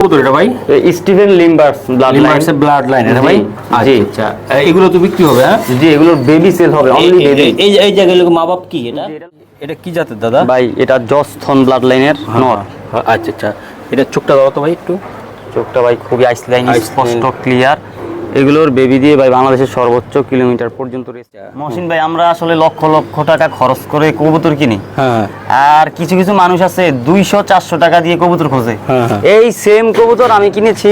এটা ভাই? Steven Limbers blood line blood line এটা ভাই? জি আচ্ছা আচ্ছা। এগুলো তো বিক্রি হবে হ্যাঁ? জি এগুলো বেবি সেল হবে অনলি বেবি এই এই জায়গায় মা বাপ কি এটা? এটা কি জাতের দাদা? ভাই এটা জস্থন ব্লাড লাইনের নর। হ্যাঁ, আচ্ছা আচ্ছা। এটা চোখটা দাও তো ভাই একটু। চোখটা ভাই খুবই আইস লাইন স্পষ্ট ক্লিয়ার এগুলোর বেবি দিয়ে ভাই বাংলাদেশের সর্বোচ্চ কিলোমিটার পর্যন্ত রেস্ট মহসিন ভাই আমরা আসলে লক্ষ লক্ষ টাকা খরচ করে কবুতর কিনি। হ্যাঁ। আর কিছু কিছু মানুষ আছে দুইশো চারশো টাকা দিয়ে কবুতর খোঁজে। হ্যাঁ, হ্যাঁ। এই সেম কবুতর আমি কিনেছি।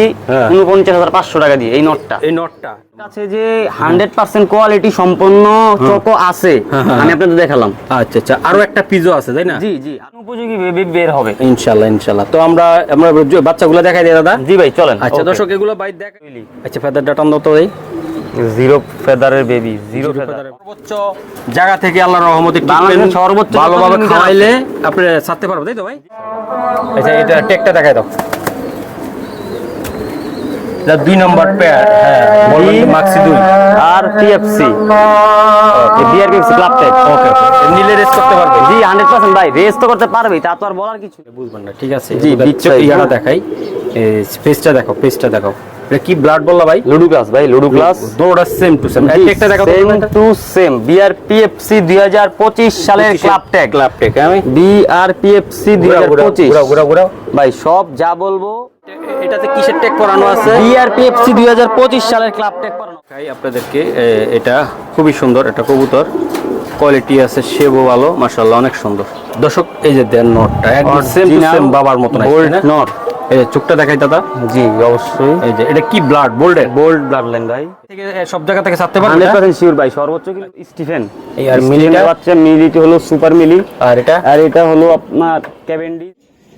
উনপঞ্চাশ হাজার পাঁচশো টাকা দিয়ে এই নটটা। এই নটটা। কাছে যে হান্ড্রেড পার্সেন্ট কোয়ালিটি সম্পন্ন চকো আছে হ্যাঁ, হ্যাঁ, আমি আপনাদের দেখালাম। আচ্ছা আচ্ছা। আরও একটা পিজো আছে তাই না? জি জি। উপযোগী বেবি বের হবে। ইনশাল্লাহ ইনশাল্লাহ তো আমরা আমরা বাচ্চাগুলো দেখাই দিই দাদা? জি ভাই চলেন। আচ্ছা দর্শক এগুলো বাইর দেখ। আচ্ছা ফেদারটা টান দাও তো ভাই। জিরো ফেদারের বেবি জিরো ফেদার সর্বোচ্চ জায়গা থেকে আল্লাহর রহমতে সর্বোচ্চ ভালোভাবে খাওয়াইলে আপনি ছাড়তে পারব তাই তো ভাই? আচ্ছা এটা টেকটা দেখাই দাও। এটা দুই নম্বর প্যাড হ্যাঁ বলবেন মাক্সি দুই আর TFC BRPFC club tag okay okay নিলে রেস করতে পারবে জি হান্ড্রেড পার্সেন্ট ভাই রেস তো করতে পারবেই তা তো আর বলার কিছু নেই। বুঝবেন না ঠিক আছে জি, big ইয়াটা। দেখাই পেজটা দেখো পেজটা দেখো এটা কি ব্লাড বললা ভাই? লুডু ক্লাস ভাই লুডু দৌড়া সেম টু সেম দেখো সেম টু সেম বিআরপিএফসি দুই হাজার পঁচিশ সালের ক্লাব টেক ক্লাব টেক আমি। বিআরপিএফসি দুই হাজার পঁচিশ। ঘুরাও ঘুরাও ঘুরাও। ভাই সব যা বলব। এটাতে কিসের টেক করানো আছে? বিআরপিএফসি দুই হাজার পঁচিশ সালের ক্লাব টেক করানো দেখাই আপনাদেরকে এটা খুবই সুন্দর এটা কবুতর। কোয়ালিটি আছে সেবও ভালো মাশাআল্লাহ অনেক সুন্দর। দর্শক এই যে দেন নটটা একদম সেম টু সেম বাবার বোল্ড না নট। এই যে চোখটা দেখাই দাদা। জি অবশ্যই। এই যে এটা কি ব্লাড বোল্ডের বোল্ড ব্লাড লাইন ভাই। থেকে সব জায়গা থেকে ছাড়তে পারবে হান্ড্রেড না? পার্সেন্ট শিওর ভাই। সর্বোচ্চ কিন্তু স্টিফেন। এই আর মিলিটা? বাচ্চা মিলিটি হলো সুপার মিলি। আর এটা? আর এটা হলো আপনার ক্যাভেন্ডি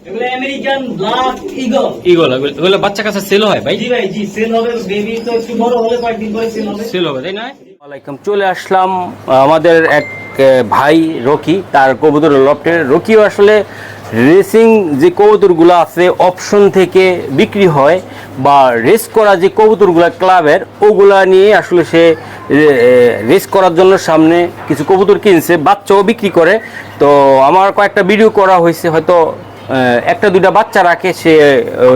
এগুলো আমেরিকান ব্ল্যাক ইগল ইগল এগুলো বাচ্চা কাছে সেল হয় ভাই? জি ভাই জি সেল হবে। বেবি তো একটু বড় হলে কয়েকদিন পরে সেল হবে। সেল হবে তাই না? ওয়ালাইকুম চলে আসলাম আমাদের এক ভাই রকি তার কবুতর লফটের রকিও আসলে রেসিং যে কবুতরগুলো আছে অপশন থেকে বিক্রি হয় বা রেস করা যে কবুতরগুলো ক্লাবের, ওগুলা নিয়ে আসলে সে রেস করার জন্য সামনে কিছু কবুতর কিনছে, বাচ্চাও বিক্রি করে। তো আমার কয়েকটা ভিডিও করা হয়েছে, হয়তো একটা দুইটা বাচ্চা রাখে সে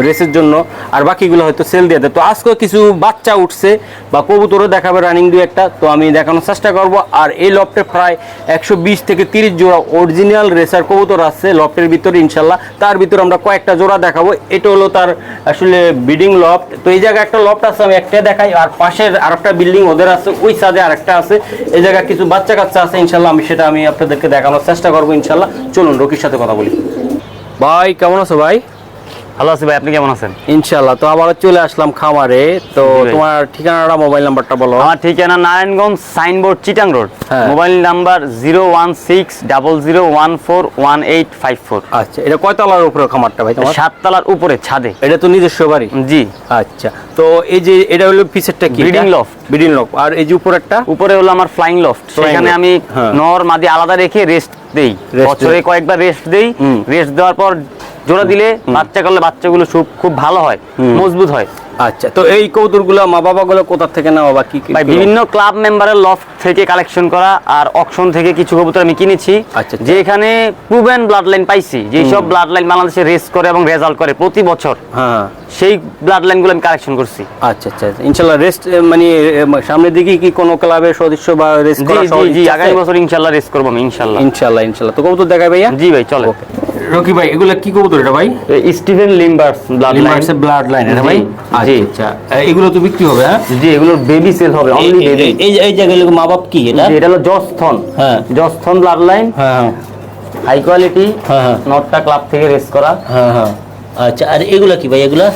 রেসের জন্য, আর বাকিগুলো হয়তো সেল দিয়ে দেয়। তো আজকেও কিছু বাচ্চা উঠছে বা কবুতরও দেখাবে রানিং দুই একটা। তো আমি দেখানোর চেষ্টা করব। আর এই লফটে প্রায় একশো বিশ থেকে তিরিশ জোড়া অরিজিনাল রেসার কবুতর আছে লফটের ভিতরে, ইনশাল্লাহ। তার ভিতরে আমরা কয়েকটা জোড়া দেখাবো। এটা হলো তার আসলে বিডিং লফট তো এই জায়গায় একটা লফট আছে, আমি একটা দেখাই। আর পাশের আরেকটা বিল্ডিং ওদের আছে, ওই সাদে আরেকটা আছে। এই জায়গায় কিছু বাচ্চা কাচ্চা আছে, ইনশাল্লাহ আমি সেটা আমি আপনাদেরকে দেখানোর চেষ্টা করব, ইনশাল্লাহ। চলুন রকির সাথে কথা বলি। ভাই কেমন আছো ভাই? ভালো আছি ভাই আপনি কেমন আছেন? ইনশাল্লাহ তো আবার চলে আসলাম খামারে। তো তোমার ঠিকানাটা মোবাইল নাম্বারটা বলো। আমার ঠিকানা নারায়ণগঞ্জ সাইনবোর্ড চিটাং রোড। হ্যাঁ। Mobile number zero one six double zero one four one eight five four. আচ্ছা এটা কয়তলার উপরে খামারটা ভাই তোমার? সাততলার উপরে ছাদে। এটা তো নিজস্ব বাড়ি? জি। আচ্ছা তো এই যে এটা হলো পিসেরটা কি? Breeding loft। ব্রিডিং লফট আর এই যে উপরেরটা? উপরে হলো আমার ফ্লাইং লফট সেখানে আমি হ্যাঁ। নর মাদি আলাদা রেখে রেস্ট দেই। বছরে কয়েকবার রেস্ট দেই। রেস্ট দেওয়ার পর জোড়া দিলে বাচ্চা করলে বাচ্চাগুলো খুব খুব ভালো হয় মজবুত হয়। আচ্ছা তো এই কৌতুকগুলো মা বাবা গুলো কোথা থেকে নেওয়া বা কি ভাই বিভিন্ন ক্লাব মেম্বারের লফ থেকে কালেকশন করা আর অকশন থেকে কিছু কবুতর আমি কিনেছি। আচ্ছা, যেখানে যে এখানে প্রুভেন ব্লাড লাইন পাইছি যে সব ব্লাড লাইন বাংলাদেশে রেস করে এবং রেজাল্ট করে প্রতি বছর। হ্যাঁ। সেই ব্লাড লাইনগুলো আমি কালেকশন করছি। আচ্ছা আচ্ছা ইনশাল্লাহ রেস্ট মানে সামনের দিকে কি কোনো ক্লাবের সদস্য বা রেস্ট করা জি জি আগামী বছর ইনশাল্লাহ রেস করব আমি ইনশাল্লাহ। ইনশাল্লাহ ইনশাল্লাহ। তো কবুতর দেখাই ভাইয়া? জি ভাই চলে রকি ভাই এগুলো কি কবুতর এটা ভাই? স্টিভেন লিম্বার্স ব্লাড লাইন লিমার্সের ব্লাড লাইন এটা ভাই? জি। আচ্ছা এগুলো তো বিক্রি হবে হ্যাঁ? জি এগুলো বেবি সেল হবে অনলি এই- বেবি এই- এই জায়গায় মা বাপ কি এটা? এটা হলো জস্থন হ্যাঁ। জস্থন ব্লাড লাইন হ্যাঁ হ্যাঁ। হাই কোয়ালিটি হ্যাঁ, হ্যাঁ। নটটা ক্লাব থেকে রেস করা। হ্যাঁ হ্যাঁ। আচ্ছা আর এগুলা কি ভাই এগুলা?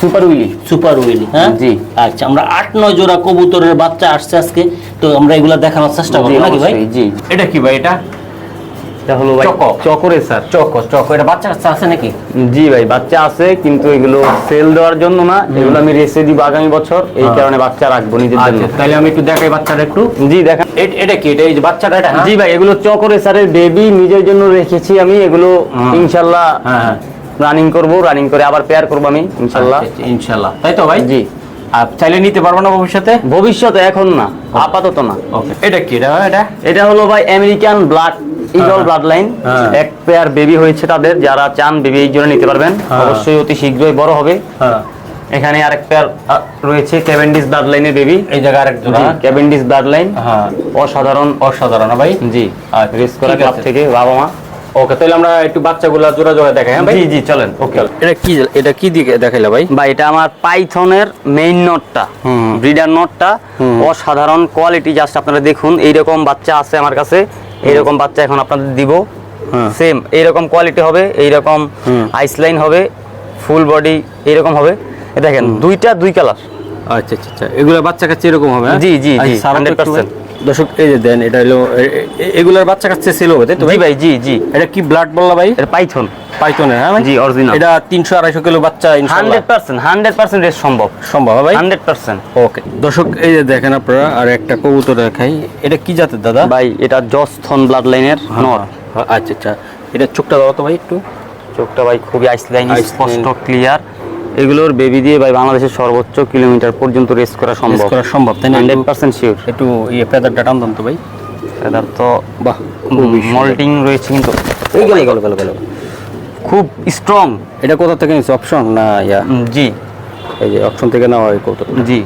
সুপার উইলি সুপার উইলি হ্যাঁ? জি। আচ্ছা আমরা আট নয় জোড়া কবুতরের বাচ্চা আসছে আজকে তো আমরা এগুলা দেখানোর চেষ্টা করব নাকি ভাই? জি। এটা কি ভাই এটা? এটা হলো ভাই চকরে স্যার চক চক। এটা বাচ্চা কাচ্চা আছে নাকি? জি ভাই বাচ্চা আছে কিন্তু এগুলো সেল দেওয়ার জন্য না। এগুলো আমি রেসে দিব আগামী বছর। এই হ্যাঁ। কারণে বাচ্চা রাখব নিজের জন্য। আচ্ছা তাহলে আমি একটু দেখাই বাচ্চাটা একটু। জি দেখা। এটা কি? এটা এই যে বাচ্চাটা এটা? জি ভাই এগুলো চকরে স্যারের বেবি নিজের জন্য রেখেছি আমি। এগুলো হুম। ইনশাল্লাহ হ্যাঁ হ্যাঁ। রানিং করব রানিং করে আবার পেয়ার করব আমি ইনশাল্লাহ। আচ্ছা, আচ্ছা, ইনশাল্লাহ। তাই তো ভাই? জি। আর চাইলে নিতে পারব না ভবিষ্যতে? ভবিষ্যতে এখন না আপাতত না। ওকে এটা কি? এটা এটা? এটা হলো ভাই আমেরিকান ব্লাড ইজল ব্লাড লাইন। এক পেয়ার বেবি হয়েছে তাদের যারা চান বেবি এই জন্য নিতে পারবেন। হ্যাঁ। অবশ্যই অতি শীঘ্রই বড় হবে। হ্যাঁ। এখানে আরেক পেয়ার রয়েছে ক্যাভেন্ডিস ব্লাড লাইনের বেবি এই জায়গা আরেক জোড়া। ক্যাভেন্ডিস ব্লাড লাইন হ্যাঁ। অসাধারণ। অসাধারণ ভাই? জি। আচ্ছা, রেস করা ক্লাব থেকে বাবা মা। ওকে তাহলে আমরা একটু বাচ্চাগুলা জোড়া জোড়া দেখাই হ্যাঁ ভাই? জি জি চলেন। ওকে। এটা কি এটা কি দিকে দেখাইলা ভাই? ভাই এটা আমার পাইথনের মেইন নোটটা হুম। ব্রিডার নোটটা। অসাধারণ কোয়ালিটি জাস্ট আপনারা দেখুন এইরকম বাচ্চা আছে আমার কাছে। এইরকম বাচ্চা এখন আপনাদের দিব। হ্যাঁ। সেম এইরকম কোয়ালিটি হবে এইরকম আইস আইসলাইন হবে ফুল বডি এইরকম হবে। দেখেন দুইটা দুই কালার আচ্ছা আচ্ছা আচ্ছা। এগুলোর বাচ্চা কাচ্চা এরকম হবে হ্যাঁ? জি, জি, জি, আচ্ছা, তো একটু 100% দর্শক এই যে দেন এটা হলো এ- এ- বাচ্চা কাচ্চা সেল হবে তাই তো ভাই? ভাই জি জি। এটা কি ব্লাড বললা ভাই? এটা পাইথন। পাইথনের হ্যাঁ জি, original। এটা তিনশো আড়াইশো কিলো বাচ্চা ইনশাআল্লাহ। Hundred percent hundred percent race সম্ভব। সম্ভব হ্যাঁ ভাই? Hundred percent. ওকে। দর্শক এই যে দেখেন আপনারা আর একটা কবুতর দেখাই। এটা কি জাতের দাদা? ভাই এটা জস্থন ব্লাড লাইনের নর। হ্যাঁ, আচ্ছা আচ্ছা। এটা চোখটা দাও তো ভাই একটু। চোখটা ভাই খুবই আইসলাইন স্পষ্ট ক্লিয়ার এগুলোর বেবি দিয়ে ভাই বাংলাদেশের সর্বোচ্চ কিলোমিটার পর্যন্ত রেস করা সম্ভব। করা সম্ভব তাই না? হান্ড্রেড একটু- পার্সেন্ট শিওর একটু ইয়ে পেদারটা টান তো ভাই। এটার তো বাহ মল্টিং রয়েছে কিন্তু। এই গেল গেল গেল গেল। খুব স্ট্রং এটা কোথা থেকে নিচ্ছে অপশন না ইয়া? জি। এই যে অপশন থেকে নেওয়া হয় কৌতুক। জি।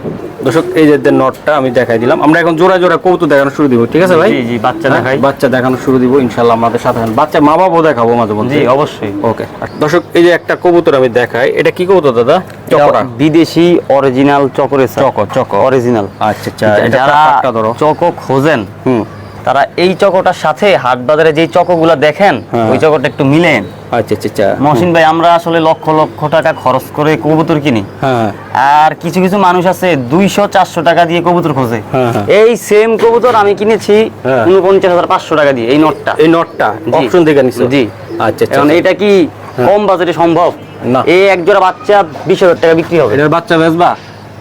দর্শক এই যে নটটা আমি দেখাই দিলাম। আমরা এখন জোড়া জোড়া কৌতুক দেখানো শুরু দিব ঠিক আছে ভাই? জি, জি, বাচ্চা হ্যাঁ, দেখাই। বাচ্চা দেখানো শুরু দিব ইনশাল্লাহ আমাদের সাথে। বাচ্চা মা বাবাও দেখাবো মাঝে মধ্যে। জি অবশ্যই। ওকে দর্শক এই যে একটা কবুতর আমি দেখাই এটা কি কবুতর দাদা? চকরা বিদেশি অরিজিনাল চকরে চক চক। অরিজিনাল আচ্ছা আচ্ছা এটা যারা চকো খোঁজেন হুম। তারা এই চকোটার সাথে হাট বাজারে যেই চকোগুলো দেখেন হ্যাঁ। ওই চকোটা একটু মিলেন। আচ্ছা আচ্ছা আচ্ছা। মহসিন ভাই আমরা আসলে লক্ষ লক্ষ টাকা খরচ করে কবুতর কিনি। হ্যাঁ। আর কিছু কিছু মানুষ আছে দুইশো চারশো টাকা দিয়ে কবুতর খোঁজে। হ্যাঁ। এই সেম কবুতর আমি কিনেছি। উনপঞ্চাশ হাজার পাঁচশো টাকা দিয়ে এই নোটটা। এই নটটা। অপশন থেকে নিছো? জি। আচ্ছা এখন এটা কি কম বাজেটে সম্ভব? না। এই এক জোড়া বাচ্চা বিশ হাজার টাকা বিক্রি হবে। এটার বাচ্চা বেচবা?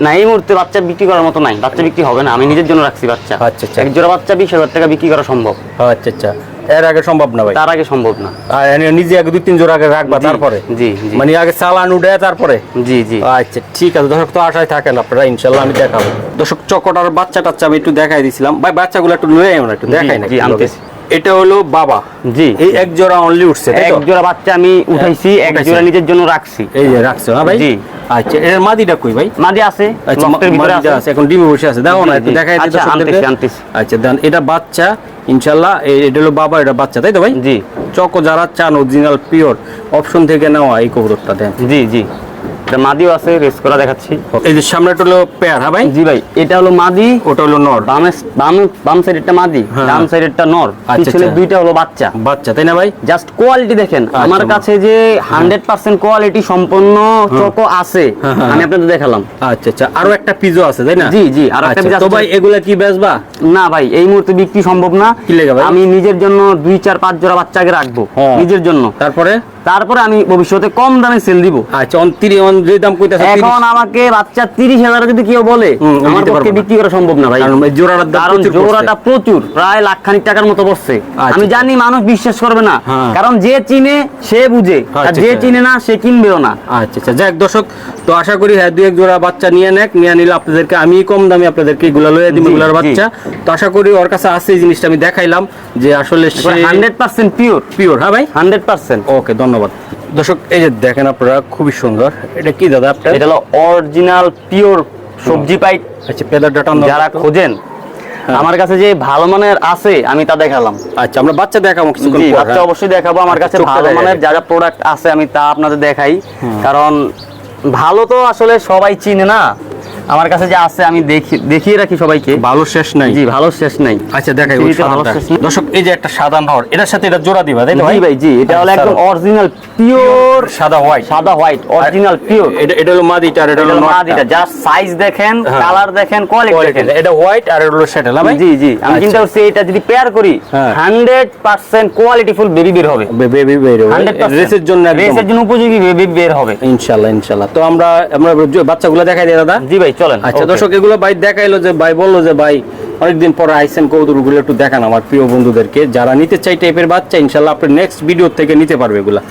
না এই মুহূর্তে বাচ্চা বিক্রি করার মতো নাই। বাচ্চা বিক্রি হবে না আমি নিজের জন্য রাখছি বাচ্চা। আচ্ছা, আচ্ছা। এক জোড়া বাচ্চা বিশ হাজার টাকা বিক্রি করা সম্ভব। আচ্ছা আচ্ছা। এর আগে সম্ভব না ভাই? তার আগে সম্ভব না। নিজে আগে দুই তিন জোড়া আগে রাখবা তারপরে? জি। মানে আগে চালান উঠে তারপরে? জি জি। আচ্ছা ঠিক আছে। দর্শক তো আশায় থাকেন আপনারা ইনশাল্লাহ আমি দেখাবো। দর্শক চকটার বাচ্চা টাচ্চা আমি একটু দেখাই দিছিলাম। ভাই বাচ্চাগুলো একটু লয়ে আমরা একটু দেখাই না জি, আনতেছি। এটা হলো বাবা। জি। এই এক জোড়া অনলি উঠছে এক জোড়া বাচ্চা আমি উঠাইছি এক জোড়া নিজের জন্য রাখছি। এই যে রাখছো হ্যাঁ ভাই? জি। আচ্ছা এর মাদিটা কই ভাই? মাদি আছে আচ্ছা লফটের ভিতরে আছে। এখন ডিমে বসে আছে। দেখো না একটু দেখাই আচ্ছা, দর্শকদেরকে। আনতেছি, আনতেছি। আচ্ছা দেন এটা বাচ্চা ইনশাআল্লাহ এটা হলো বাবা এটা বাচ্চা তাই তো ভাই? জি। চকো যারা চান অরিজিনাল পিওর অপশন থেকে নেওয়া এই কবুতরটা দেন। জি জি। এটা মাদিও আছে রেস করা দেখাচ্ছি। এই যে সামনেটা হলো পেয়ার হ্যাঁ ভাই? জি ভাই এটা হলো মাদি ওটা হলো নর। বামে বাম বাম সাইডেরটা মাদি হ্যাঁ। ডান সাইডেরটা নর। আচ্ছা, পিছনে আচ্ছা। দুইটা হলো বাচ্চা। বাচ্চা তাই না ভাই? জাস্ট কোয়ালিটি দেখেন আচ্ছা, আমার কাছে যে হান্ড্রেড পার্সেন্ট কোয়ালিটি সম্পন্ন চকো আছে হ্যাঁ, হ্যাঁ, আমি আপনাদের দেখালাম। আচ্ছা আচ্ছা। আরও একটা পিজো আছে তাই না? জি, জি, আরও একটা পিজো তো ভাই এগুলা কি বেচবা? না ভাই এই মুহূর্তে বিক্রি সম্ভব না? আমি নিজের জন্য দুই চার পাঁচ জোড়া বাচ্চাকে রাখব হ্যাঁ। নিজের জন্য। তারপরে? তারপরে আমি ভবিষ্যতে কম দামে সেল দিব। আচ্ছা যে দাম কইতাছে এখন আমাকে বাচ্চা তিরিশ হাজার যদি কেউ বলে আমার পক্ষে বিক্রি করা সম্ভব না ভাই। দাম। জোড়াটা প্রচুর প্রায় লাখ খানিক টাকার মতো পড়ছে। আচ্ছা। আমি জানি মানুষ বিশ্বাস করবে না। হ্যাঁ। কারণ যে চিনে সে বুঝে। আর আচ্ছা, যে। চিনে না সে কিনবেও না। আচ্ছা আচ্ছা। যাক দর্শক তো আশা করি হ্যাঁ দুই এক জোড়া বাচ্চা নিয়ে নেক নিয়ে নিলে আপনাদেরকে আমি কম দামে আপনাদেরকে এগুলা লয়ে দিব এগুলার বাচ্চা। তো আশা করি ওর কাছে আছে এই জিনিসটা আমি দেখাইলাম যে আসলে সে হান্ড্রেড পার্সেন্ট পিওর পিওর হ্যাঁ ভাই? হান্ড্রেড পার্সেন্ট ওকে ধন্যবাদ। দর্শক এই যে দেখেন আপনারা খুবই সুন্দর। এটা কি দাদা আপনার? এটা হলো অরিজিনাল পিওর সবজি পাইট আচ্ছা পেদার ডাটা যারা খোঁজেন আমার কাছে যে ভালো মানের আছে আমি তা দেখালাম। আচ্ছা আমরা বাচ্চা দেখাবো জি বাচ্চা হ্যাঁ। অবশ্যই দেখাবো। আমার কাছে ভালো মানের যা যা প্রোডাক্ট আছে আমি তা আপনাদের দেখাই। কারণ ভালো তো আসলে সবাই চিনে না। আমার কাছে যা আছে আমি দেখি দেখিয়ে রাখি সবাইকে। ভালো শেষ নাই। জি ভালো শেষ নাই। আচ্ছা দেখাই ভালো শেষ নাই। দর্শক এই যে একটা সাদা নর এটার সাথে এটা জোড়া দিবা তাই তো জি ভাই জি এটা হলো একদম অরিজিনাল পিওর সাদা হোয়াইট সাদা হোয়াইট অরিজিনাল পিওর এটা এটা হলো মাদিটা আর এটা হলো নটটা। জাস্ট সাইজ দেখেন হ্যাঁ। কালার দেখেন কোয়ালিটি দেখেন। এটা হোয়াইট আর এটা হলো সেটেল ভাই? জি জি আমি আচ্ছা। চিন্তা করছি এটা যদি পেয়ার করি হ্যাঁ। হান্ড্রেড পার্সেন্ট কোয়ালিটিফুল বেবি বের হবে। বেবি বের হান্ড্রেড রেসের জন্য রেসের জন্য উপযোগী বেবি বের হবে। ইনশাআল্লাহ ইনশাআল্লাহ। তো আমরা আমরা বাচ্চাগুলো দেখাই দিই দাদা। জি ভাই চলেন। আচ্ছা দর্শক এগুলো ভাই দেখাইলো যে ভাই বলল যে ভাই অনেকদিন পরে আইসেন কৌতুকগুলো একটু দেখান আমার প্রিয় বন্ধুদেরকে। যারা নিতে চাই টাইপের বাচ্চা ইনশাআল্লাহ আপনি নেক্সট ভিডিও থেকে নিতে পারবে এগুলা।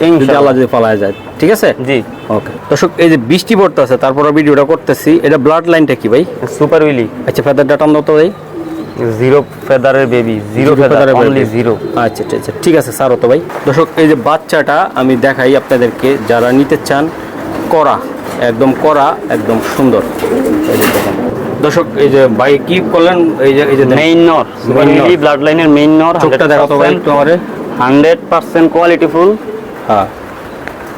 আল্লাহ যদি পালায় যায়। ঠিক আছে? জি। ওকে দর্শক এই যে বৃষ্টি পড়তেছে তারপরে ভিডিওটা করতেছি। এটা ব্লাড লাইনটা কি ভাই? সুপার উইলি আচ্ছা ফেদার ডাটা তো ভাই। জিরো ফেদারের বেবি জিরো ফেদারের অনলি জিরো আচ্ছা আচ্ছা আচ্ছা ঠিক আছে স্যার তো ভাই। দর্শক এই যে বাচ্চাটা আমি দেখাই আপনাদেরকে যারা নিতে চান করা। একদম করা একদম সুন্দর। দর্শক এই যে ভাই কি করলেন? এই যে এই যে মেইন নর। ব্লাড লাইনের মেইন নর চোখটা দেখো তো ভাই আমারে। হান্ড্রেড পার্সেন্ট কোয়ালিটি ফুল হ্যাঁ।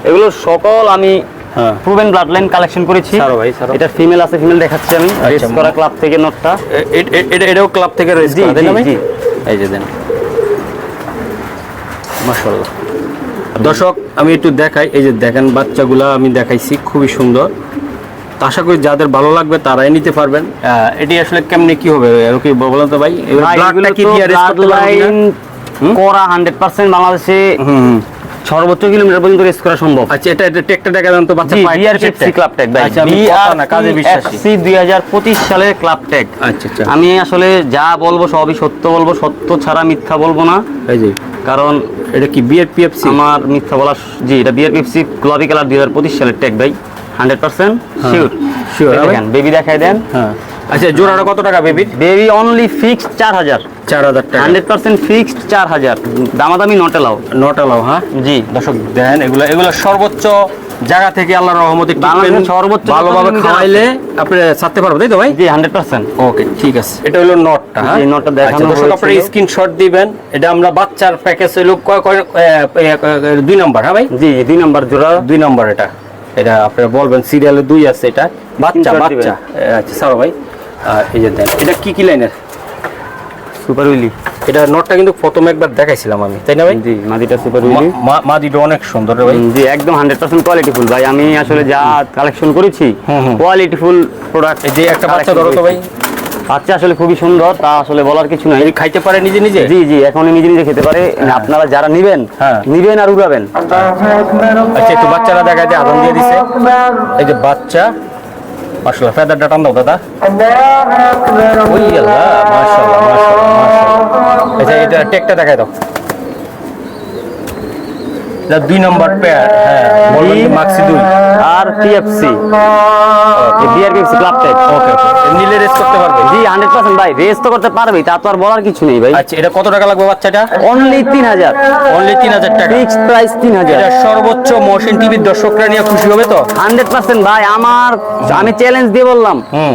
এগুলো সকল আমি হ্যাঁ। প্রুভেন ব্লাড লাইন কালেকশন করেছি। ছাড়ো ভাই, স্যার এটা ফিমেল আছে ফিমেল দেখাচ্ছি আমি। আচ্ছা, রেস করা ক্লাব থেকে নটটা। এ- এটা এটাও ক্লাব থেকে রয়েছে জি, তাই না জি, ভাই? জি। এই যে দেন মাশাআল্লাহ। দর্শক আমি একটু দেখাই এই যে দেখেন বাচ্চাগুলা আমি দেখাইছি খুবই সুন্দর। তো আশা করি যাদের ভালো লাগবে তারাই নিতে পারবেন। এটি আসলে কেমনে কি হবে আর কি বলেন তো ভাই? করা হান্ড্রেড পার্সেন্ট বাংলাদেশে। সর্বোচ্চ কিলোমিটার পর্যন্ত রেস করা সম্ভব। আচ্ছা এটা এটা টেকটা দেখা দেন তো বাচ্চা পায় বিআরপিএফসি ক্লাব ট্যাগ ভাই। আচ্ছা না কাজে বিশ্বাসী। বিআরপিএফসি 2025 সালের ক্লাব ট্যাগ আচ্ছা আচ্ছা। আমি আসলে যা বলব সবই সত্য বলব সত্য ছাড়া মিথ্যা বলব না। এই যে। কারণ এটা কি বিএপিএফসি আমার মিথ্যা বলা জি এটা বিএপিএফসি গোলাপি কালার 2025 সালের ট্যাগ ভাই 100% শিওর sure, হ্যাঁ দেখেন বেবি দেখাই দেন। হ্যাঁ। আচ্ছা জোড়াটা কত টাকা বেবি বেবি অনলি ফিক্সড 4000 চার হাজার টাকা। 100% ফিক্সড 4000 দামাদামি নট এলাও নট এলাও হ্যাঁ? জি। দর্শক দেন এগুলো এগুলো সর্বোচ্চ জায়গা থেকে আল্লাহর রহমতে সর্বোচ্চ ভালোভাবে খাওয়াইলে আপনি ছাড়তে পারবেন তাই তো ভাই? জি 100% ওকে ঠিক আছে। এটা হলো নটটা জি, নটটা দেখানো দর্শক আপনারা স্ক্রিনশট দিবেন। এটা আমরা বাচ্চার প্যাকেজ হলো কয় কয় দুই নাম্বার হ্যাঁ ভাই? জি দুই নাম্বার জোড়া। দুই নাম্বার এটা। এটা আপনারা বলবেন সিরিয়ালে দুই আছে এটা। বাচ্চা বাচ্চা। আচ্ছা সারো ভাই। এই যে দেন। এটা কি কি লাইনের? সুপার উইলি এটা নটটা কিন্তু প্রথমে একবার দেখাইছিলাম আমি তাই না ভাই? জি মাদিটা সুপার উইলি মাদিটা অনেক সুন্দর রে ভাই। জি একদম হান্ড্রেড পার্সেন্ট কোয়ালিটি ফুল ভাই। আমি আসলে যা কালেকশন করেছি হুম, হুম। কোয়ালিটি ফুল প্রোডাক্ট এই যে একটা বাচ্চা ধরো তো ভাই। বাচ্চা আসলে খুবই সুন্দর তা আসলে বলার কিছু নাই। খাইতে পারে নিজে নিজে? জি জি এখন নিজে নিজে খেতে পারে। আপনারা যারা নিবেন হ্যাঁ। নিবেন আর উড়াবেন। আচ্ছা একটু বাচ্চারা দেখা যায় আদম দিয়ে দিছে। এই যে বাচ্চা মাশাআল্লাহ ফেদারটা টান দাও দাদা। ওই আল্লাহ মাশাআল্লাহ। আচ্ছা এটা টেকটা দেখাই দাও। এটা দুই নম্বর পেয়ার হ্যাঁ বলবেন মাক্সি দুই আর টিএফসি ক্লাব ওকে নিলে রেস করতে পারবে। জি হান্ড্রেড পার্সেন্ট ভাই রেস তো করতে পারবেই তা তো আর বলার কিছু নেই ভাই। আচ্ছা এটা কত টাকা লাগবে বাচ্চাটা? অনলি তিন হাজার। অনলি তিন হাজার টাকা। ফিক্সড প্রাইস তিন হাজার। এটা সর্বোচ্চ মোশন টিভির দর্শকরা নিয়ে খুশি হবে তো? হান্ড্রেড পার্সেন্ট ভাই আমার আমি চ্যালেঞ্জ দিয়ে বললাম। হুম।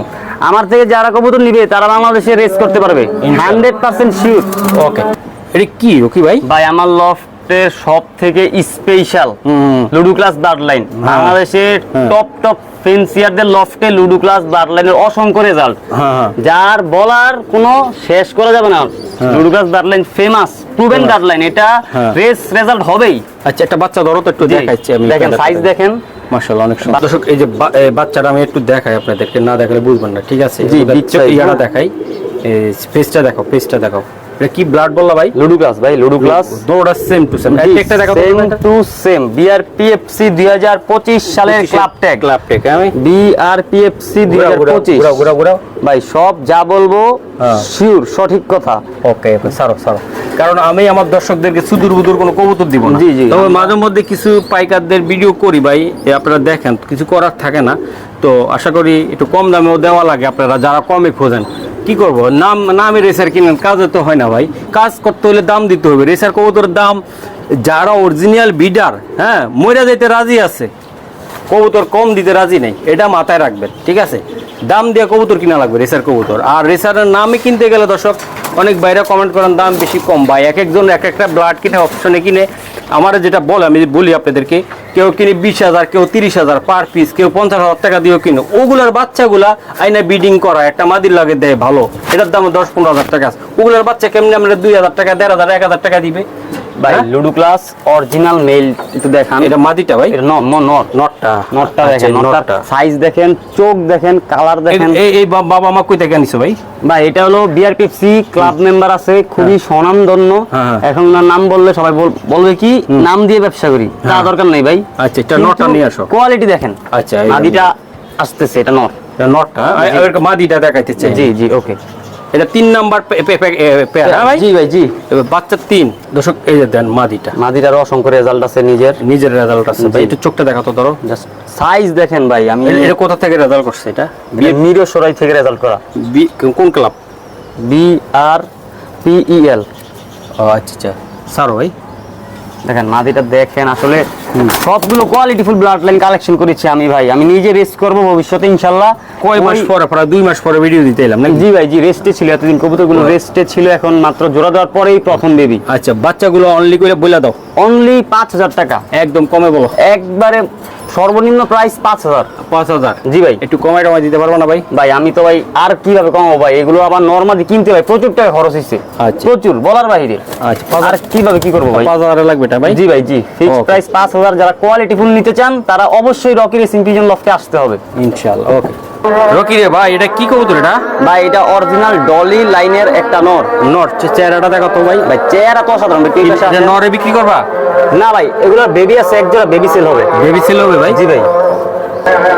আমার থেকে যারা কবুতর নিবে তারা বাংলাদেশে রেস করতে পারবে। হান্ড্রেড পার্সেন্ট শিওর ওকে এটা কি রকি ভাই? ভাই আমার লফটের সব থেকে special Ludo Claes blood line বাংলাদেশের হ্যাঁ। টপ টপ ফেন্সিয়ারদের লফটে লুডু ক্লাস ব্লাড লাইনের অসংখ্য রেজাল্ট হ্যাঁ হ্যাঁ। যার বলার কোনো শেষ করা যাবে না। Ludo Claes blood line famous proven blood line এটা হ্যাঁ। রেস রেজাল্ট হবেই। আচ্ছা একটা বাচ্চা ধরো তো একটু দেখাচ্ছি আমি দেখেন সাইজ দেখেন। মাশাআল্লাহ অনেক সুন্দর। দর্শক এই যে বাচ্চাটা আমি একটু দেখাই আপনাদেরকে না দেখালে বুঝবেন না ঠিক আছে? জি। দেখাই। পেজটা দেখো পেজটা দেখাও এটা কি ব্লাড বললা ভাই? লুডু ক্লাস ভাই লুডু ক্লাস দৌড়া সেম টু সেম একটা দেখাও সেম টু সেম বিআরপিএফসি 2025 সালের ক্লাব ট্যাগ ক্লাব টেক আমি। বিআরপিএফসি ঘুরা ঘুরা 2025 ঘুরা ঘুরা ভাই সব যা বলব হ্যাঁ। শিওর সঠিক কথা। ওকে ওকে সারো সারো কারণ আমি আমার দর্শকদেরকে সুদূর বুদুর কোনো কবুতর দিব না। জি, জি। তবে মাঝে মধ্যে কিছু পাইকারদের ভিডিও করি ভাই আপনারা দেখেন কিছু করার থাকে না। তো আশা করি একটু কম দামেও দেওয়া লাগে আপনারা যারা কমে খোঁজেন। কি করব? নাম, নামে রেসার কিনেন কাজে তো হয় না ভাই। কাজ করতে হলে দাম দিতে হবে। রেসার কবুতরের দাম, যারা অরিজিনাল বিডার হ্যাঁ মইরা যেতে রাজি আছে। কবুতর কম দিতে রাজি নেই। এটা মাথায় রাখবেন, ঠিক আছে? দাম দিয়ে কবুতর কিনা লাগবে রেসার কবুতর। আর রেসারের নামে কিনতে গেলে দর্শক, অনেক বাইরে কমেন্ট করেন, দাম বেশি কম। ভাই, এক একজন এক একটা ব্লাড কিনে অপশনে কিনে। আমার যেটা বলে, আমি বলি আপনাদেরকে কেউ কিনে বিশ হাজার, কেউ তিরিশ হাজার পার পিস কেউ পঞ্চাশ হাজার টাকা দিয়েও কিনে ওগুলার বাচ্চাগুলা আইনা বিডিং করা, একটা মাদির লাগে দেয় ভালো। এটার দাম দশ পনেরো হাজার টাকা। ওগুলার বাচ্চা কেমনি আমরা দুই হাজার টাকা, দেড় হাজার, এক হাজার টাকা দিবে? ভাই হ্যাঁ? লুডু ক্লাস অরিজিনাল মেল একটু দেখান। এটা মাদিটা ভাই? এটা ন- ন- নট। নটটা। নটটা আচ্ছা, দেখেন নটটা। সাইজ দেখেন চোখ দেখেন কালার দেখেন। এই- বাবা মা কই থেকে আনিছো ভাই? ভাই এটা হলো বিআরপিএফসি ক্লাব মেম্বার আছে খুবই স্বনামধন্য। হ্যাঁ। এখন ওনার নাম বললে সবাই বল- বলবে কি? নাম দিয়ে ব্যবসা করি। তা দরকার নেই ভাই। আচ্ছা এটা নটটা নিয়ে আসো। কোয়ালিটি দেখেন। আচ্ছা, আদিটা আসতেছে এটা নট। এটা নটটা মাদিটা দেখাইতে চাই। জি জি ওকে এটা তিন নাম্বার ভাই? জি ভাই জি। বাচ্চা তিন। দর্শক এই যে দেন মাদিটা। মাদিটার অসংখ্য রেজাল্ট আছে নিজের। নিজের রেজাল্ট আছে ভাই। একটু চোখটা দেখাতো ধরো। জাস্ট সাইজ দেখেন ভাই আমি এটা কোথা থেকে রেজাল্ট করছে এটা? মিরো সরাই থেকে রেজাল্ট করা। বি- কোন club B R P E O আচ্ছা আচ্ছা। স্যার ভাই। দেখেন মাদিটা দেখেন আসলে সবগুলো কোয়ালিটিফুল ব্লাড লাইন কালেকশন করেছি আমি ভাই। আমি নিজে রেস্ট করব ভবিষ্যতে ইনশাল্লাহ। কয় মাস পরে পরে দুই মাস পরে ভিডিও দিতে এলাম জি ভাই জি রেস্টে ছিল এতদিন কবুতরগুলো রেস্টে ছিল এখন মাত্র জোড়া দেওয়ার পরেই প্রথম বেবি আচ্ছা বাচ্চাগুলো অনলি করে বলে দাও। অনলি পাঁচ হাজার টাকা। একদম কমে বলো। একবারে সর্বনিম্ন প্রাইস পাঁচ হাজার। পাঁচ হাজার। জি ভাই। একটু কমাই টমাই দিতে পারব না ভাই? ভাই আমি তো ভাই আর কীভাবে কমাবো ভাই? এগুলো আবার নর্মালি কিনতে ভাই প্রচুর টাকা খরচ হচ্ছে। প্রচুর বলার বাইরে। আচ্ছা আর কীভাবে কি করব ভাই? পাঁচ হাজার লাগবে এটা ভাই? জি ভাই জি। ফিক্স প্রাইস পাঁচ হাজার যারা কোয়ালিটি ফুল নিতে চান তারা অবশ্যই রকি রেসিং পিজন লফটে আসতে হবে। ইনশাল্লাহ ওকে রকি রে ভাই এটা কি কবুতর এটা? ভাই এটা অরিজিনাল ডলি লাইনের একটা নর। নট চেহারাটা দেখো তো ভাই। ভাই চেহারা তো অসাধারণ এটা নরে বিক্রি করবা? না ভাই এগুলোর বেবি আছে এক জোড়া বেবি সেল হবে। বেবি ছিল হবে ভাই? জি ভাই।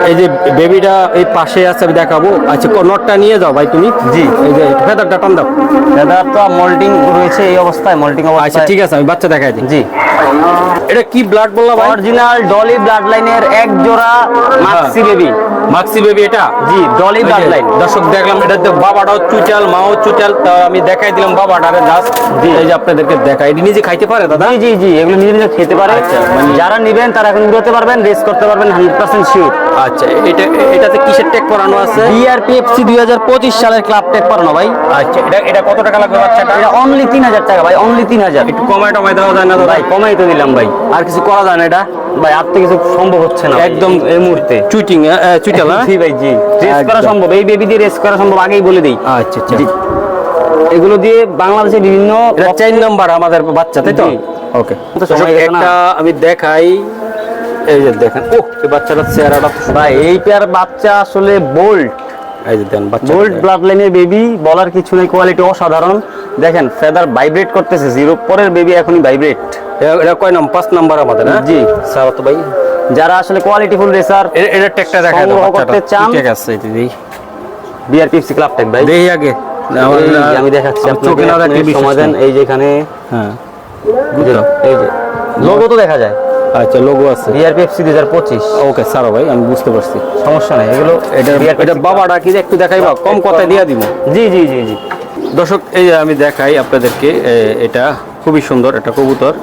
এই যে বেবিটা এই পাশে আছে আমি দেখাবো। আচ্ছা নটটা নিয়ে যাও ভাই তুমি। জি। এই যে ফেদারটা টান দাও। দাদা তো মল্টিং রয়েছে এই অবস্থায় মল্টিং আচ্ছা ঠিক আছে আমি বাচ্চা দেখাই দিই। জি। এটা কি ব্লাড বললা ভাই? অরিজিনাল ডলি ব্লাড লাইনের এক জোড়া মাক্সি বেবি মাক্সি বেবি এটা? জি ডলি ব্লাড লাইন দর্শক দেখলাম এটা তো বাবাটাও চুচাল মাও চুচাল তা আমি দেখাই দিলাম বাবাটারে জাস্ট জি। এই যে আপনাদেরকে দেখাই। এটি নিজে খাইতে পারে দাদা? জি জি এগুলো নিজে নিজে খেতে পারে। আচ্ছা, মানে- যারা নেবেন তারা এখন উড়তে পারবেন রেস করতে পারবেন হান্ড্রেড পার্সেন্ট শিওর আচ্ছা এটা এটাতে কিসের টেক করানো আছে? বিআরপিএফসি দুই হাজার পঁচিশ সালের ক্লাব টেক করানো ভাই। আচ্ছা এটা এটা কত টাকা লাগবে বাচ্চাটা এটা অনলি তিন হাজার টাকা ভাই অনলি তিন হাজার। একটু কমায় টমায় দেওয়া যায় না ভাই কমাই তো দিলাম ভাই। আর কিছু করা যায় না এটা? ভাই আর তো কিছু সম্ভব হচ্ছে না। একদম এই মুহূর্তে। চুইটিং চুইটাল? জি ভাই জি। রেস করা সম্ভব। এই বেবি দিয়ে রেস করা সম্ভব আগেই বলে দিই। আচ্ছা আচ্ছা। এগুলো দিয়ে বাংলাদেশে বিভিন্ন চার নাম্বার আমাদের বাচ্চা তাই তো? ওকে। একটা আমি দেখাই। এই যে দেখেন ও এই বাচ্চাটার চেহারাটা ভাই এই পেয়ার বাচ্চা আসলে বোল্ড এই যে দেন বাচ্চা গোল্ড ব্লাড লাইনের বেবি বলার কিছু নেই কোয়ালিটি অসাধারণ। দেখেন ফেদার ভাইব্রেট করতেছে জিরো পরের বেবি এখনই ভাইব্রেট এটা কয় নাম? পাঁচ নাম্বার আমাদের হ্যাঁ? জি। স্যার ভাই। যারা আসলে কোয়ালিটি ফুল রেসার এটা টেকটা দেখাই দাও করতে চান? ঠিক আছে যে বিআরপিএফসি ক্লাব টেক ভাই। দেই আগে। আমি দেখাচ্ছি চোখে না দেখলে নেই। এই যে এখানে। হ্যাঁ। এই যে। লোগো তো দেখা যায়। আচ্ছা লোগো আছে। বিআরপিএফসি দুই হাজার পঁচিশ। ওকে স্যারও ভাই আমি বুঝতে পারছি। সমস্যা নেই এগুলো এটা এটা বাবাটা কি একটু দেখাইবা কম কথায় দিয়া দিব। জি জি জি জি। দর্শক এই আমি দেখাই আপনাদেরকে এটা খুবই সুন্দর একটা কবুতর।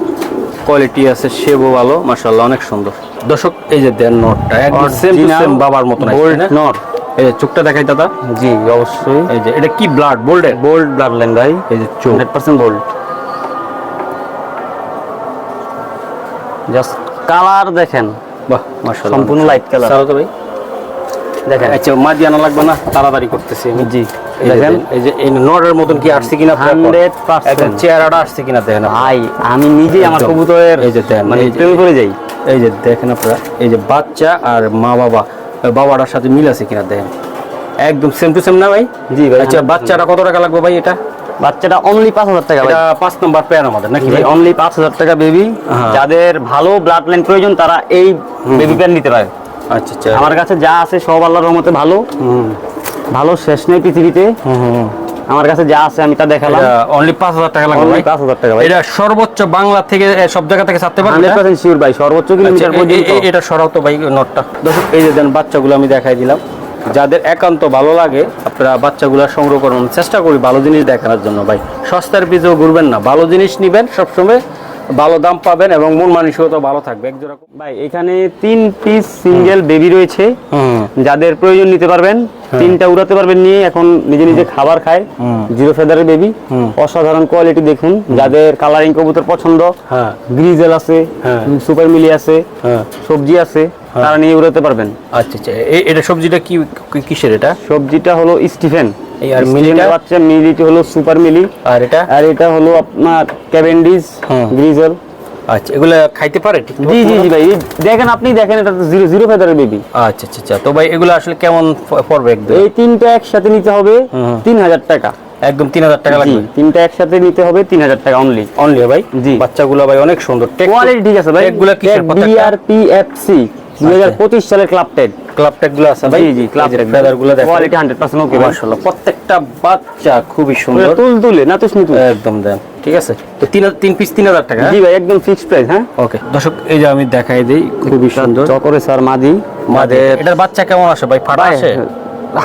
কোয়ালিটি আছে সেবও ভালো মাশাআল্লাহ অনেক সুন্দর। দর্শক এই যে দেন নটটা একদম সেম টু সেম বাবার মতো না? নর। এই যে চোখটা দেখাই দাদা। জি অবশ্যই। এই যে এটা কি blood bold bold blood line ভাই। এই যে চোখ। Hundred percent bold just colour দেখেন। বাহ মাশাআল্লাহ। সম্পূর্ণ লাইট কালার স্যারও তো ভাই। দেখেন। আচ্ছা আনা লাগবে না? তাড়াতাড়ি করতেছি আমি। জি দেখেন এই যে এই নরের মতন কি আসছে কিনা আপনার পর? 100% একদম চেহারাটা আসছে কিনা দেখেন ভাই আমি নিজেই আমার কবুতরের এই যে দেন, মানে প্রেমে পড়ে যাই। এই যে দেখেন আপনারা এই যে বাচ্চা আর মা বাবা বাবাটার সাথে মিল আছে কিনা দেখেন। একদম সেম টু সেম না ভাই? জি ভাই আচ্ছা বাচ্চাটা কত টাকা লাগবে ভাই এটা? বাচ্চাটা অনলি পাঁচ হাজার টাকা এটা পাঁচ নম্বর পেয়ার আমাদের নাকি ভাই? অনলি পাঁচ হাজার টাকা বেবি হ্যাঁ। যাদের ভালো ব্লাড লাইন প্রয়োজন তারা এই বেবি প্যান নিতে পারে। আচ্ছা আচ্ছা। আমার কাছে যা আছে সব আল্লাহর রহমতে ভালো। ভালো শেষ নেই পৃথিবীতে। আমার কাছে যা আছে আমি তা দেখালাম। অনলি পাঁচ হাজার টাকা লাগবে ভাই। পাঁচ হাজার টাকা ভাই। এটা সর্বোচ্চ বাংলা থেকে সব জায়গা থেকে ছাড়তে পারবে হান্ড্রেড না? পার্সেন্ট শিওর ভাই সর্বোচ্চ আচ্ছা, কিলোমিটার পর্যন্ত। এটা সরাও তো ভাই নটটা। দর্শক এই যে দেন বাচ্চাগুলো আমি দেখাই দিলাম। যাদের একান্ত ভালো লাগে আপনারা বাচ্চাগুলো সংগ্রহ করুন। চেষ্টা করি ভালো জিনিস দেখানোর জন্য ভাই। সস্তার পিছেও ঘুরবেন না ভালো জিনিস নিবেন সবসময়। ভালো দাম পাবেন এবং মন মানসিকতা ভালো থাকবে। এক জোড়া ভাই এখানে তিন পিস সিঙ্গেল বেবি রয়েছে। যাদের প্রয়োজন নিতে পারবেন তিনটা উড়াতে পারবেন নিয়ে এখন নিজে নিজে খাবার খায়। জিরো ফেদারের বেবি অসাধারণ কোয়ালিটি দেখুন। যাদের কালারিং কবুতর পছন্দ হ্যাঁ। গ্রিজেল আছে হ্যাঁ। সুপার মিলি আছে হ্যাঁ। সবজি আছে তারা নিয়ে উড়াতে পারবেন। আচ্ছা আচ্ছা। এটা সবজিটা কি- কিসের এটা? সবজিটা হলো স্টিফেন এই আর মিলিটা? বাচ্চা মিলিটি হলো সুপার মিলি। আর এটা? আর এটা হলো আপনার ক্যাভেন্ডিজ হুম। আচ্ছা এগুলো খাইতে পারে জি জি জি ভাই। দেখেন আপনি দেখেন এটা জিরো জিরো ফেদারের বেবি আচ্ছা আচ্ছা আচ্ছা। তো ভাই এগুলো আসলে কেমন পড়বে একদম? এই তিনটা একসাথে নিতে হবে। তিন হাজার টাকা। একদম তিন হাজার টাকা লাগবে? তিনটা একসাথে নিতে হবে তিন হাজার টাকা অনলি অনলি ভাই? জি। বাচ্চাগুলো ভাই অনেক সুন্দর। কোয়ালিটি ঠিক আছে ভাই। এগুলা প্রত্যেকটা? বিআরপিএফসি দুই হাজার পঁচিশ সালের ক্লাব টেক ক্লাব টেকগুলো আছে ভাই। জি জি ক্লাব টেক ফেদারগুলো দেখেন। কোয়ালিটি হান্ড্রেড পার্সেন্ট ওকে মাশাআল্লাহ প্রত্যেকটা বাচ্চা খুবই সুন্দর। তুল তুলে না তুস নিতুল একদম দেন। ঠিক আছে? তো তিন তিন পিস তিন হাজার টাকা জি ভাই একদম ফিক্সড প্রাইস হ্যাঁ? ওকে দর্শক এই যে আমি দেখাই দেই খুবই সুন্দর। চকরে স্যার মাদি মাদের এটার বাচ্চা কেমন আসে ভাই? ফাটা আসে?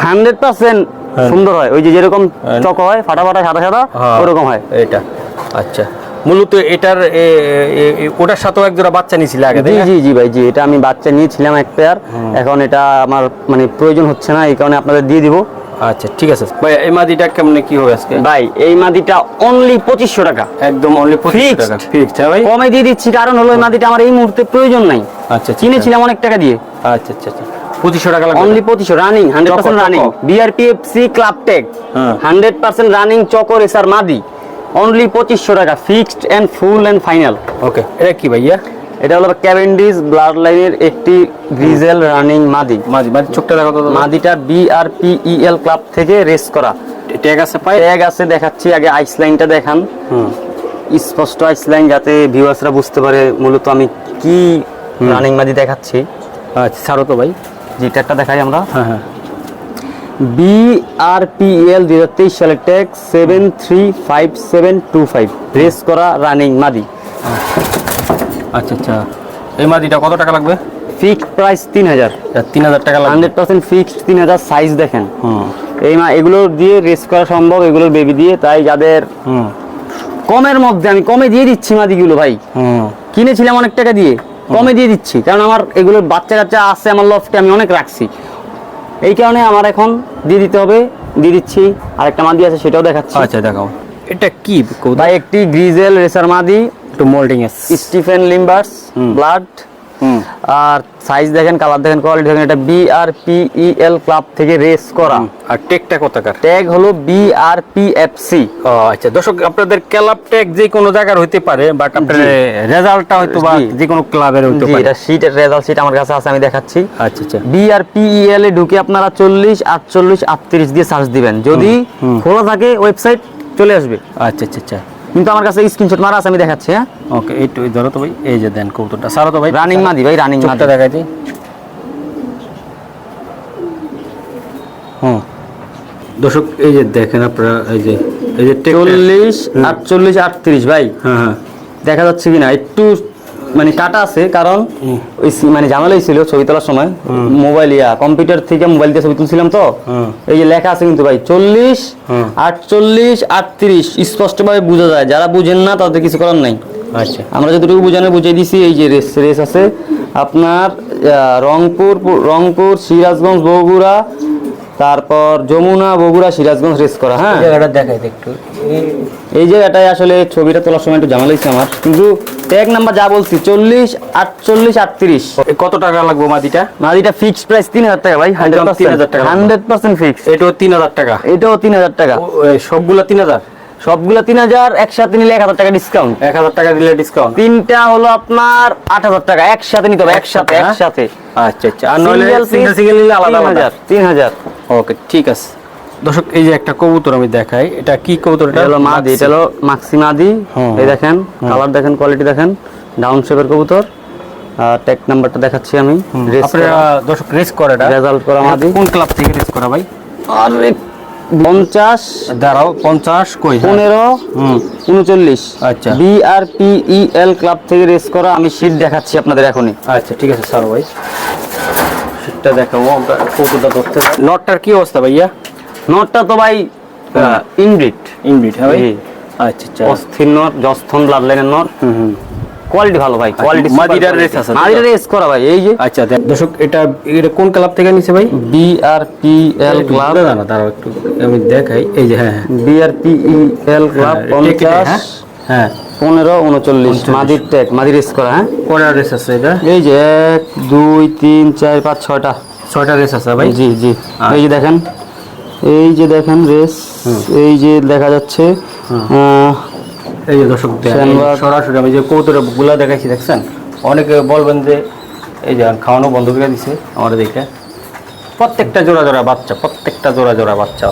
হান্ড্রেড পার্সেন্ট সুন্দর হয়। ওই যে যেরকম হ্যাঁ। চক হয় ফাটা ফাটা সাদা সাদা হ্যাঁ, ওরকম হয়। এটা আচ্ছা। মূলত এটার ওটার সাথেও এক জোড়া বাচ্চা নিয়েছিলে আগে জি জি জি ভাই জি এটা আমি বাচ্চা নিয়েছিলাম এক পেয়ার এখন এটা আমার মানে প্রয়োজন হচ্ছে না এই কারণে আপনাদের দিয়ে দিব। আচ্ছা ঠিক আছে। ভাই এই মাদিটা কেমনে কি হবে আজকে? ভাই এই মাদিটা অনলি পঁচিশশো টাকা। একদম অনলি পঁচিশ Fixed. টাকা ফিক্সড হ্যাঁ ভাই? কমে দিয়ে দিচ্ছি কারণ হলো এই মাদিটা আমার এই মুহূর্তে প্রয়োজন নাই। আচ্ছা কিনেছিলাম অনেক টাকা দিয়ে। আচ্ছা আচ্ছা আচ্ছা। পঁচিশশো টাকা লাগবে। অনলি পঁচিশশো running hundred percent running. BRPFC club take. Hundred percent running চকর এসার মাদি। অনলি পঁচিশশো টাকা fixed and full and final okay এটা কি ভাইয়া? এটা হলো ক্যাভেন্ডিস ব্লাড লাইনের একটি গ্রিজেল রানিং মাদি। মাঝি মাঝি চোখটা দেখো তো মাদিটা বিআরপিইএল ক্লাব থেকে রেস করা। ট্যাগ আছে পাই ট্যাগ আছে দেখাচ্ছি আগে আইস লাইনটা দেখান স্পষ্ট আইস লাইন যাতে ভিউয়ার্সরা বুঝতে পারে মূলত আমি কি রানিং মাদি দেখাচ্ছি। আচ্ছা ছাড়ো তো ভাই। যেটা দেখাই আমরা। হ্যাঁ হ্যাঁ। বিআরপিএল দুই হাজার তেইশ সালের tag seven three five seven two five race করা রানিং মাদি। আচ্ছা আচ্ছা। এই মাদিটা কত টাকা লাগবে? ফিক্সড প্রাইস তিন হাজার। তিন হাজার টাকা হান্ড্রেড পার্সেন্ট ফিক্সড তিন হাজার সাইজ দেখেন। এই মা এগুলো দিয়ে রেস করা সম্ভব এগুলোর বেবি দিয়ে। তাই যাদের কমের মধ্যে আমি কমে দিয়ে দিচ্ছি মাদিগুলো ভাই। কিনেছিলাম অনেক টাকা দিয়ে কমে দিয়ে দিচ্ছি। কারণ আমার এগুলোর বাচ্চা কাচ্চা আছে আমার লফটে আমি অনেক রাখছি। এই কারণে আমার এখন দিয়ে দিতে হবে দিয়ে দিচ্ছি। আরেকটা মাদি আছে সেটাও দেখাচ্ছি। আচ্ছা দেখাও। এটা কি? ভাই একটি গ্রিজেল রেসার মাদি একটু মোল্ডিং এস স্টিফেন লিম্বার্স ব্লাড আর সাইজ দেখেন কালার দেখেন কোয়ালিটি দেখেন এটা বিআরপিইএল ক্লাব থেকে রেস করা। আর টেকটা কতকার ট্যাগ হলো বিআরপিএফসি ও আচ্ছা। দর্শক আপনাদের ক্লাব ট্যাগ যে কোনো জায়গার হইতে পারে বাট আপনার রেজাল্টটা হয়তো বা। যে কোনো ক্লাবের হইতে পারে। এটা শীট রেজাল্ট শীট আমার কাছে আছে আমি দেখাচ্ছি। আচ্ছা আচ্ছা। বিআরপিইএল এ ঢুকে আপনারা চল্লিশ আটচল্লিশ আটত্রিশ দিয়ে সার্চ দিবেন। যদি খোলা থাকে ওয়েবসাইট চলে আসবে। আচ্ছা আচ্ছা আচ্ছা। কিন্তু আমার কাছে স্ক্রিনশট মারা আছে আমি দেখাচ্ছি হ্যাঁ? ওকে এই এই ধরো তো ভাই এই যে দেন কৌতুকটা সারো তো ভাই। রানিং মাদি ভাই রানিং মাদি। দেখাই দিই। হুম। দর্শক এই যে দেখেন আপনারা এই যে এই যে চল্লিশ আটচল্লিশ আটত্রিশ ভাই। হ্যাঁ হ্যাঁ। দেখা যাচ্ছে কিনা একটু মানে কাটা আছে কারণ ওই মানে ঝামেলাই ছিল ছবি তোলার সময়। মোবাইল ইয়া কম্পিউটার থেকে মোবাইল দিয়ে ছবি তুলছিলাম তো। এই যে লেখা আছে কিন্তু ভাই চল্লিশ আটচল্লিশ আটত্রিশ। স্পষ্টভাবে বোঝা যায় যারা বুঝেন না তাদের কিছু করার নাই। আচ্ছা। আমরা যতটুকু বুঝানো বুঝিয়ে দিছি এই যে রেস রেস আছে। আপনার রংপুর রংপুর সিরাজগঞ্জ বগুড়া তারপর যমুনা বগুড়া সিরাজগঞ্জ রেস করা হ্যাঁ? জায়গাটা দেখাই দিই একটু। এই জায়গাটায় আসলে ছবিটা তোলার সময় একটু ঝামেলা হয়েছে আমার। কিন্তু ট্যাগ নাম্বার যা বলছি চল্লিশ আটচল্লিশ আটত্রিশ। কত টাকা লাগবে মাদিটা? মাদিটা ফিক্সড প্রাইস তিন হাজার টাকা ভাই হান্ড্রেড টাকা। হান্ড্রেড পার্সেন্ট ফিক্স এটাও তিন হাজার টাকা। এটাও তিন হাজার টাকা। সবগুলা তিন হাজার? সবগুলো তিন হাজার একসাথে নিলে এক হাজার টাকা ডিসকাউন্ট এক হাজার টাকা দিলে ডিসকাউন্ট তিনটা হলো আপনার আট হাজার টাকা একসাথে নিতে হবে একসাথে হ্যাঁ? একসাথে। আচ্ছা আচ্ছা। আর নইলে সিঙ্গেল সিঙ্গেল নিলে আলাদা আলাদা। তিন হাজার। ওকে ঠিক আছে। দর্শক এই যে একটা কবুতর আমি দেখাই এটা কি কবুতর? এটা হলো মাদি এটা হলো মাক্সি মাদি। হুম, এই দেখেন কালার দেখেন কোয়ালিটি দেখেন ডাউন শেপের কবুতর। আর টেক নাম্বারটা দেখাচ্ছি আমি আপনারা। দর্শক রেস করে এটা। Result করা মাদি। কোন ক্লাব থেকে রেস করা ভাই? আরে পঞ্চাশ দাঁড়াও পঞ্চাশ কই? হ্যাঁ। পনেরো উনচল্লিশ। আচ্ছা। বিআরপিইএল ক্লাব থেকে রেস করা আমি শীট দেখাচ্ছি আপনাদের এখনই। আচ্ছা ঠিক আছে স্যার ভাই। সেটা দেখাবো আমরা নটটার কি অবস্থা ভাইয়া? নটটা তো ভাই ইনব্রিড ইনবিট হ্যাঁ ভাই? আচ্ছা আচ্ছা। অস্থির নট জস্থন ব্লাড লাইনের নট। হুম হুম। কোয়ালিটি ভালো ভাই কোয়ালিটি মাদিরার race আছে তো? রেস করা ভাই এই যে। আচ্ছা দর্শক এটা এটা কোন ক্লাব থেকে নিছে ভাই? বিআরপিএল ক্লাব দাঁড়া দাঁড়াও একটু আমি দেখাই। এই যে হ্যাঁ হ্যাঁ। বিআরপিইএল ক্লাব হ্যাঁ, টেক এটা, পঞ্চাশ হ্যাঁ? হ্যাঁ? পনেরো উনচল্লিশ। মাদির টেক মাদির রেস করা হ্যাঁ? কটা রেস আছে এটা? এই যে এক দুই তিন চার পাঁচ ছয়টা। ছয়টা রেস আছে ভাই? জি জি। এই যে দেখেন। এই যে দেখেন রেস এই যে দেখা যাচ্ছে এই যে দর্শক। সরাসরি আমি যে কৌতুরেরগুলা দেখাইছি দেখছেন? অনেকে বলবেন যে এই যে খাওয়ানো বন্ধ করে দিছে আমার দেখে। প্রত্যেকটা জোড়া জোড়া বাচ্চা প্রত্যেকটা জোড়া জোড়া বাচ্চা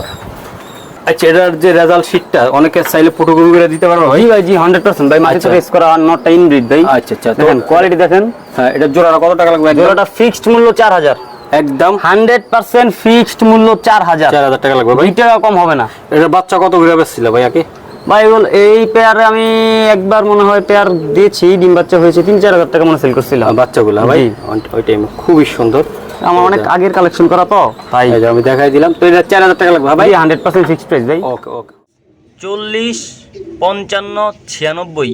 আচ্ছা এটার যে রেজাল্ট শিটটা অনেকে চাইলে ফটোকপি করে দিতে পারবে ভাই ভাই জি হান্ড্রেড পার্সেন্ট ভাই মাটিতে আচ্ছা। রেস করা আর নটটা ইনব্রিড ভাই। আচ্ছা আচ্ছা দেখেন কোয়ালিটি দেখেন। হ্যাঁ এটা জোড়াটা কত টাকা লাগবে? জোড়াটা ফিক্সড মূল্য চার হাজার। একদম হান্ড্রেড পার্সেন্ট ফিক্সড মূল্য চার হাজার। চার হাজার টাকা লাগবে ভাই। টাকা কম হবে না। এটা বাচ্চা কত করে বেচছিল ভাই আগে ভাই বল এই পেয়ারে আমি একবার মনে হয় পেয়ার দিয়েছি ডিম বাচ্চা হয়েছে তিন চার হাজার টাকা মনে সেল করছিলাম বাচ্চাগুলা ভাই। ওই টাইমে খুবই সুন্দর। আমার অনেক আগের কালেকশন করা তো তাই। আমি দেখাই দিলাম তো এটা চার হাজার টাকা লাগবে ভাই। হান্ড্রেড পার্সেন্ট ফিক্সড প্রাইস ভাই। ওকে ওকে। চল্লিশ পঞ্চান্ন ছিয়ানব্বই।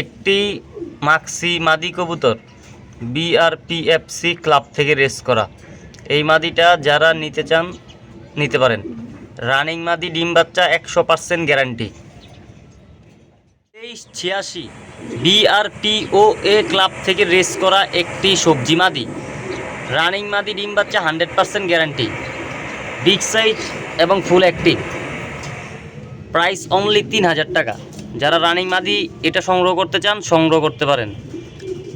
একটি মাক্সি মাদি কবুতর। বিআরপিএফসি ক্লাব থেকে রেস করা। এই মাদিটা যারা নিতে চান, নিতে পারেন। রানিং মাদি ডিম বাচ্চা একশো পার্সেন্ট গ্যারান্টি তেইশ ছিয়াশি বিআরপিও এ ক্লাব থেকে রেস করা একটি সবজি মাদি। রানিং মাদি ডিম বাচ্চা hundred percent guarantee big size এবং ফুল অ্যাক্টিভ প্রাইস অনলি তিন হাজার টাকা। যারা রানিং মাদি এটা সংগ্রহ করতে চান, সংগ্রহ করতে পারেন।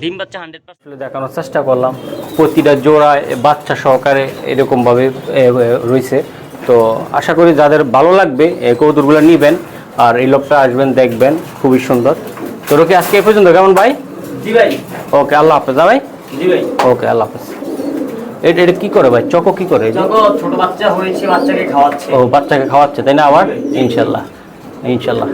ডিম বাচ্চা হান্ড্রেড পার্সেন্ট দেখানোর চেষ্টা করলাম। প্রতিটা জোড়ায় বাচ্চা সহকারে এরকমভাবে রয়েছে। তো আশা করি যাদের ভালো লাগবে এই কৌতুকগুলো নেবেন আর এই লোকটা আসবেন দেখবেন। খুবই সুন্দর। তো রোকে আজকে এই পর্যন্ত কেমন ভাই? জি ভাই। ওকে আল্লাহ হাফেজ ভাই? জি ভাই। ওকে আল্লাহ হাফেজ। এটা এটা কি করে ভাই? চকো কি করে? ছোট বাচ্চা হয়েছে বাচ্চাকে খাওয়াচ্ছে। ও বাচ্চাকে খাওয়াচ্ছে তাই না আবার? ইনশাল্লাহ ইনশাল্লাহ।